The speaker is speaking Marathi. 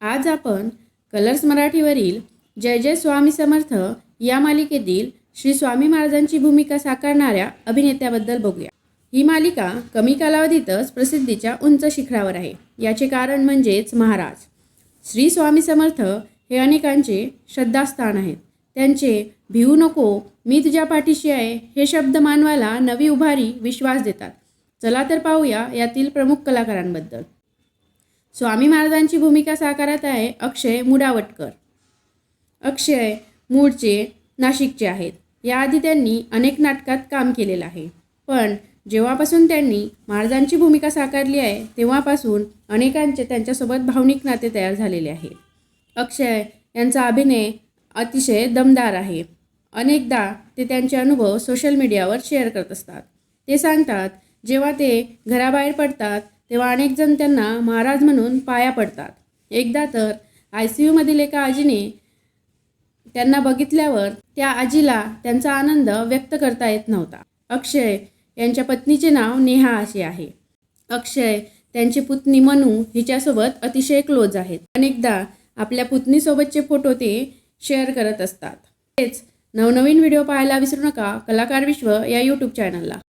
आज आपण कलर्स मराठीवरील जय जय स्वामी समर्थ या मालिकेतील श्री स्वामी महाराजांची भूमिका साकारणाऱ्या अभिनेत्याबद्दल बघूया. ही मालिका कमी कालावधीतच प्रसिद्धीच्या उंच शिखरावर आहे. याचे कारण म्हणजेच महाराज. श्री स्वामी समर्थ हे अनेकांचे श्रद्धास्थान आहेत. त्यांचे भिवू नको मी तुझ्या पाठीशी आहे हे शब्द मानवाला नवी उभारी विश्वास देतात. चला तर पाहूया यातील प्रमुख कलाकारांबद्दल. स्वामी महाराजांची भूमिका साकारत आहे अक्षय मुडावटकर. अक्षय मूळचे नाशिकचे आहेत. याआधी त्यांनी अनेक नाटकात काम केलेलं आहे. पण जेव्हापासून त्यांनी महाराजांची भूमिका साकारली आहे तेव्हापासून अनेकांचे त्यांच्यासोबत भावनिक नाते तयार झालेले आहे. अक्षय यांचा अभिनय अतिशय दमदार आहे. अनेकदा ते त्यांचे अनुभव सोशल मीडियावर शेअर करत असतात. ते सांगतात जेव्हा ते घराबाहेर पडतात तेव्हा अनेक जण त्यांना महाराज म्हणून पाया पडतात. एकदा तर आय सी यूमधील एका आजीने त्यांना बघितल्यावर त्या आजीला त्यांचा आनंद व्यक्त करता येत नव्हता. अक्षय यांच्या पत्नीचे नाव नेहा असे आहे. अक्षय त्यांची पुतणी मनू हिच्यासोबत अतिशय क्लोज आहेत. अनेकदा आपल्या पुतणीसोबतचे फोटो ते शेअर करत असतात. तेच नवनवीन व्हिडिओ पाहायला विसरू नका. कलाकार विश्व या यूट्यूब चॅनलला